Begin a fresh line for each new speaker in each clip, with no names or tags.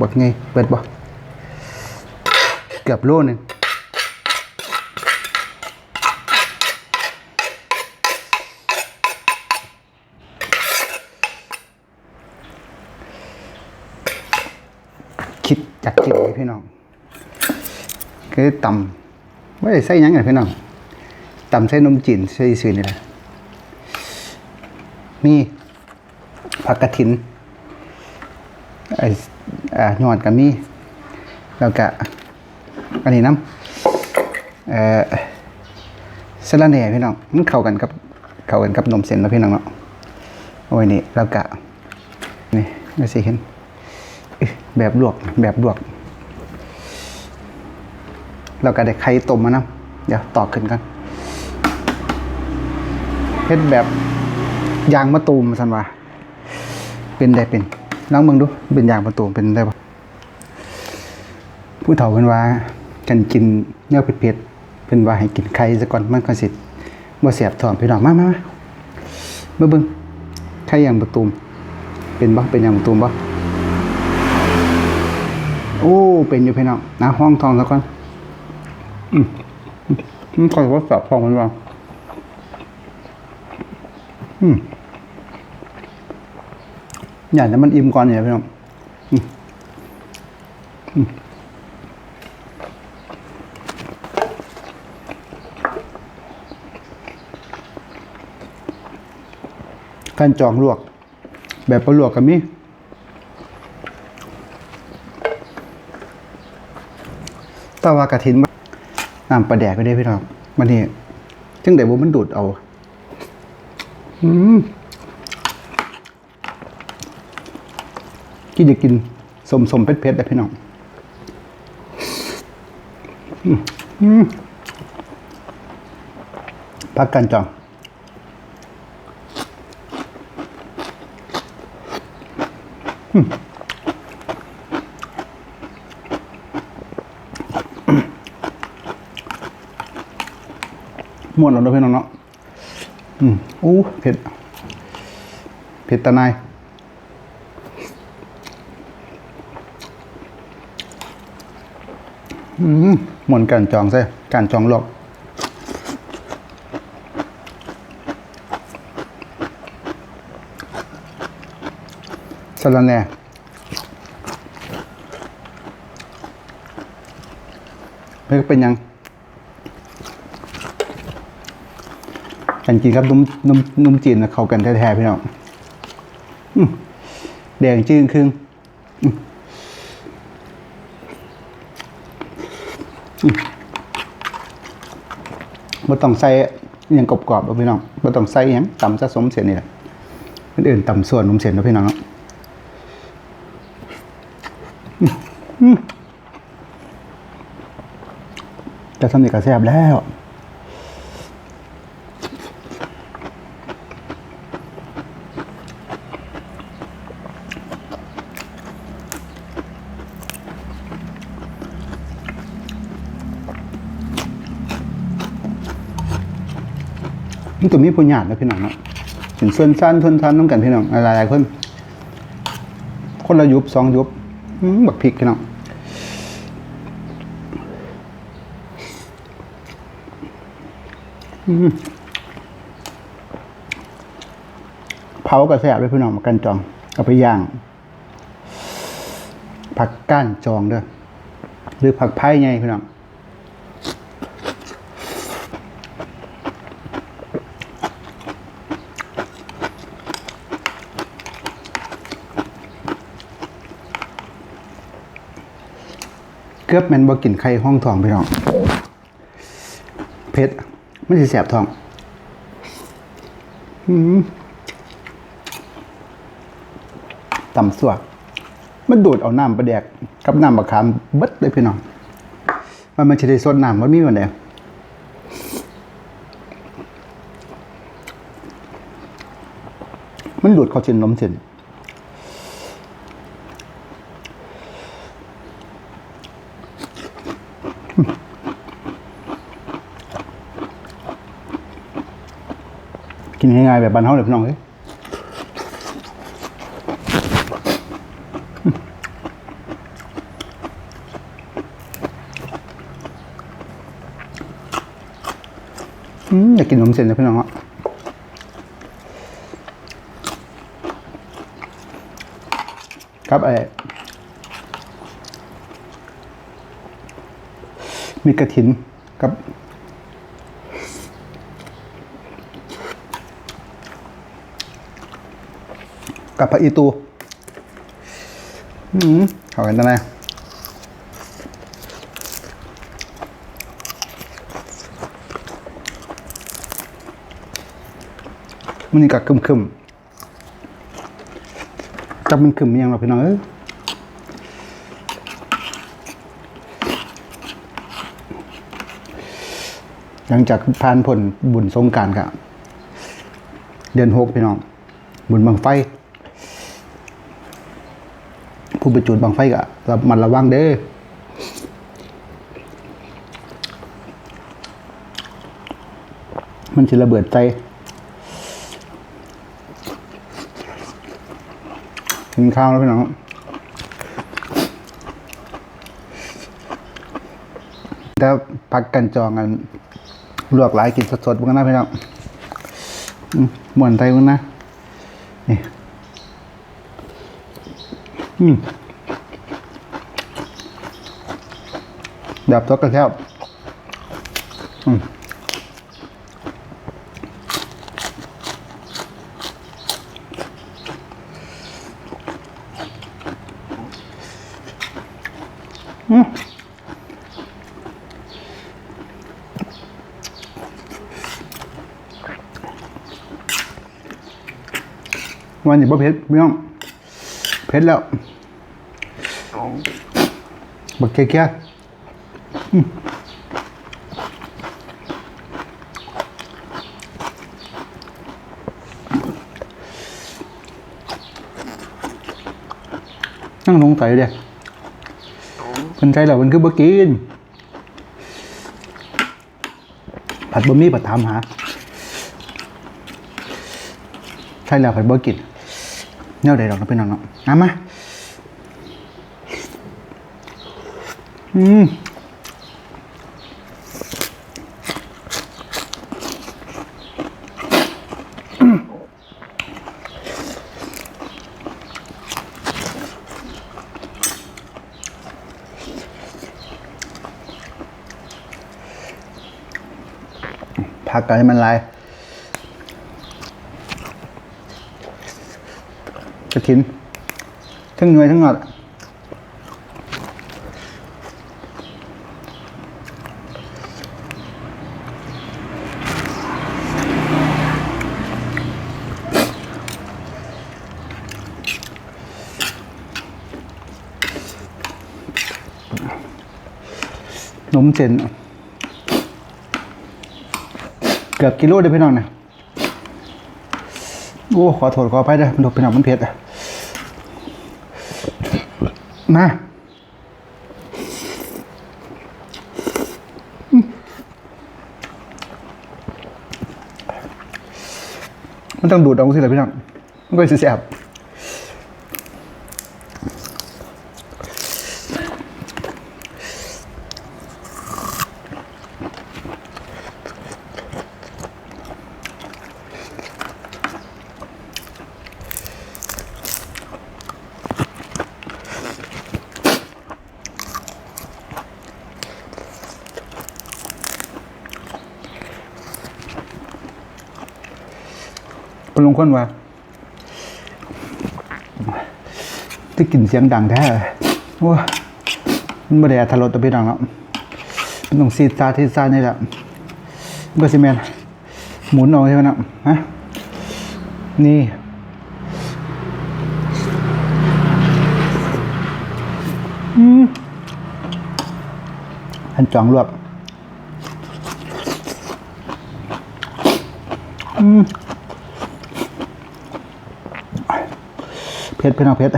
คกบักไงเปิดบ่เกือบโลนึงคิดจากจิตเลยพี่น้อง คือตำไม่ได้ใส่ยังไงพี่น้องตำใส่นมจีนใส่ซื่อนี่แหละมีผักกระถินไอ อ่ายอดกับมีแล้วก็อันนี้น้ำเอ่อสลัดแหน่พี่น้องมันเข้ากันกับเข้ากันกับนมเส้นแล้วพี่น้องเนาะเอาไว้นี่แล้วก็นี่ไม่สิเห็นแบบลวกแบบลวกเราก็ได้ไข่ต้มมานะเดี๋ยวต่อขึ้นกันเฮ็ดแบบยางมะตูมสันว่าเป็นได้เป็น ลองเบิ่งดู เป็นยางมะตูเป็นได้ปะผู้เฒ่าเพิ่นว่ากันกินเนื้อเผ็ดๆเพิ่นว่าให้กินไข่ซะก่อนมันก็สิบ่แสบท้องพี่น้องมามามามาเบิ่งไข่ยางมะตูเป็นบ่เป็นยางมะตูบ่โอ้ เป็นอยู่พี่น้องนะห้องทองซะก่อนมันคอยว่าสับพองมันว่าอืม อย่างนั้นมันอิ่มก่อนเนี่ยพี่น้องอืมอืมการจองลวก แบบประลวกกับมีแตว่ากระถินน้ำปลาแดกไปได้พี่น้องมันนี่จึงแต่ว่ามันดูดเอา อืม กินจะกินสมสมๆเผ็ดๆได้พี่น้องอพักกันจองม่วนเราด้วยพี่น้องเนาะ อืมอู้เผ็ด เผ็ดตะนาย อืมม่วนการจองใช่การจองหลอกสลันแน่เพื่อเป็นยังกันกินครับนุ่มนุ่มนุ่มจีนนะเข้ากันแท้ๆพี่น้องแดงจืงครึ่งอื้ออื้อ บ่ต้องใส่อหยังกรอบๆเอาพี่น้องบ่ต้องใส่อหยังต่ำสะสมเสียนี่แหละคนอื่นต่ำส่วนนมเสียนเนาะพี่น้องเนาะอื้ออื้อแต่ทำนี่ก็แซ่บแล้ว มีผู้หยาดนะพี่น้องเนาะเป็นส่วนสั้นทนทันน้ำกันพี่น้องหลายๆคน คนละยุบสองยุบบักพริกพี่น้องเผากระแสบด้วยพี่น้องมากันจอง เอาไปย่าง ผักก้านจองเด้อหรือผักไผ่ไงพี่น้อง เกือบแมนบ่กินไข่ห้องทองพี่น้องเผ็ดไม่ใช่แสบท้องอืมตำสวกมันดูดเอาน้ำปลาแดก กับน้ำมะขามเบิดเลยพี่น้อง มันมันจะได้สดน้ำมันมีวันเดียมันดูดเข้าเส้นนมเส้น ง่ายๆแบบบ้านเทาเลยพี่น้องเอ้ยอยากกินขนมเส้นนะพี่น้องอะครับไอ้มีกระถินครับ กับผักอีตูอืมเข้ากันได้ไหมมันนี่กัคึมคึมจับมันคึมมันยังหรอพี่น้องเอ้ยหลังจากผ่านผลบุญสงการกับเดือนหกพี่น้อง บุญบังไฟ ผู้ไปจุดบังไฟกะมันระวังเด้อมันจะระเบิดใจกินข้าวแล้วพี่น้องแล้วพักกันจองกันลวกหลายกินสดๆพวกนั้นะพี่น้องมวนไทยพวกนะนี่ แบบทอดกระเทียมอืมอืมวันนี้บ่เผ็ดพี่น้องเผ็ดแล้ว บักเกี้ยๆอืมนั่งสงสัยเดียมันใจเหรอมันคือบักกิน ผัดบะหมี่ผัดถามหาใช่แล้วผัดบะกินเนี่ยเดี๋ยวเราไปนอนเนาะน้ำมา อืมผักกันให้มันลายกระถิน ทั้งหน่วยทั้งหนอด มเจนเกือบกิโลเดียพี่น้องนะโอ้ขอโทษขออภัยด้วยมันดูพี่น้องมันเผ็ดอะมามันต้องดูดเอาสิเลยพี่น้องมันก็สิแสบ คุณลุงคนว่าที่กลิ่นเสียงดังแท้โอ้ยมันไม่ได้อัทรสตัวพี่ดังแล้วมันต้องซีซาที่ซานี่แหละมันก็สิแมนหมุนเอาใช่ไหมนะฮะนี่อันจองรวบอืม เพชรพี่น้องเพชร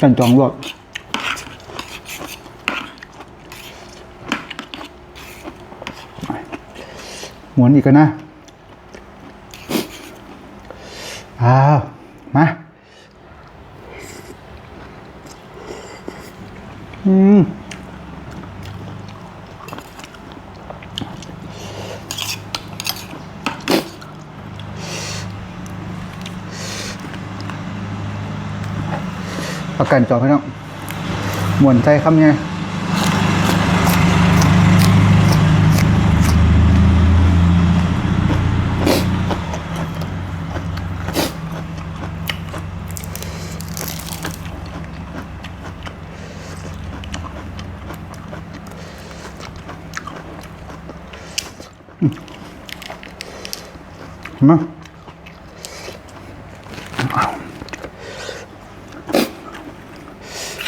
กันจองรวดหมุนอีกก็นะอ้าว มาอืมประกันจอพี่น้องหมวนใจคำไง มา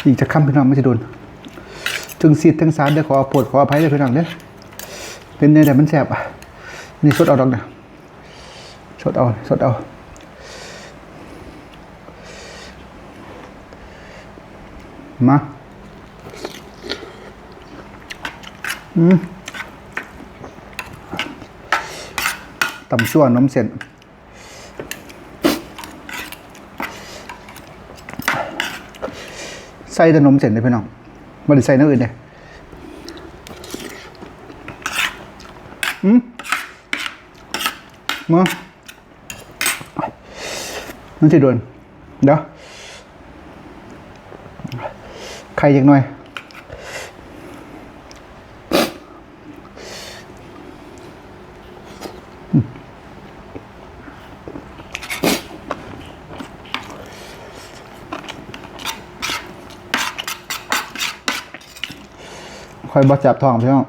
อีกจะค้ำพี่น้องไม่จะโดนถึงซีดทั้งสารเดี๋ยวขอปวดขออภัยเลยพี่น้องเด้อเป็นเนี่ยแต่มันแสบอะนี่สดเอาดอกนะสดเอาสดเอามาอืม ตำชั่วนมเส้นใส่แต่นมเส้นเลยพี่น้องไม่ได้ใส่น้ำอื่นเลยอืมมามันจะโดนเดี๋ยวใครยังหน่อย คอยบอจับทองพี่น้อง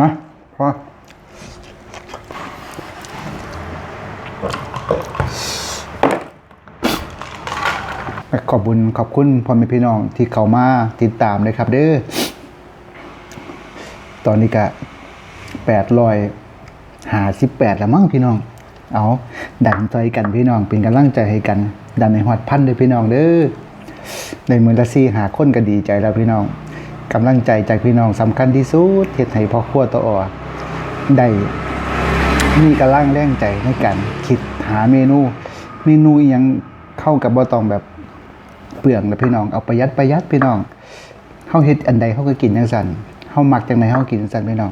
มาพอขอบคุณขอบคุณพ่อแม่พี่น้องที่เข้ามาติดตามเลยครับ เด้อ ตอนนี้ก็แปดรอยหาสิบแปดแล้วมั้งพี่น้อง เอาดันใจกันพี่น้องเป็นกำลังใจให้กัน ดันในหอดพันเลยพี่น้องเด้อในมือละซี่หาคนก็ดีใจแล้วพี่น้องกำลังใจจากพี่น้องสำคัญที่สุดเฮ็ดให้พ่อครัวตัวอ่อได้มีกำลังแรงใจในการคิดหาเมนู เมนูยังเข้ากับบ่ต้องแบบเปลืองนะพี่น้องเอาประหยัดประหยัดพี่น้องเฮาเฮ็ดอันใดเฮาก็กินจังซั่นเฮามักจังไดเฮาก็กินจังซั่นพี่น้อง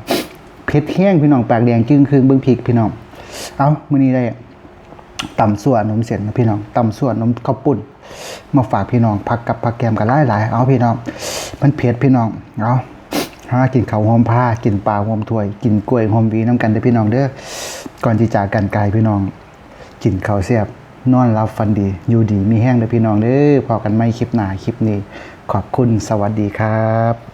เผ็ดแห้งพี่น้องปากแดงจึงคืงเบิ่งพริกพี่น้อง เอามื้อนี้ได้ ตำส่วนนมเส้นนะพี่น้องตำส่วนนมข้าวปุ้น มาฝากพี่น้องผักกับผักแกมกันหลายๆเอาพี่น้อง มันเผ็ดพี่น้องเอาหากินข้าวหอมผ้ากินปลาหอมถ้วย กินกล้วยหอมวีน้ำกันเด้อพี่น้องเด้อก่อนที่จากกันไกลพี่น้อง กินข้าวแซ่บนอนรับฟันดี อยู่ดีมีแห้งเด้อพี่น้องเด้อพอกันไม่คลิปหน้าคลิปนี้ ขอบคุณสวัสดีครับ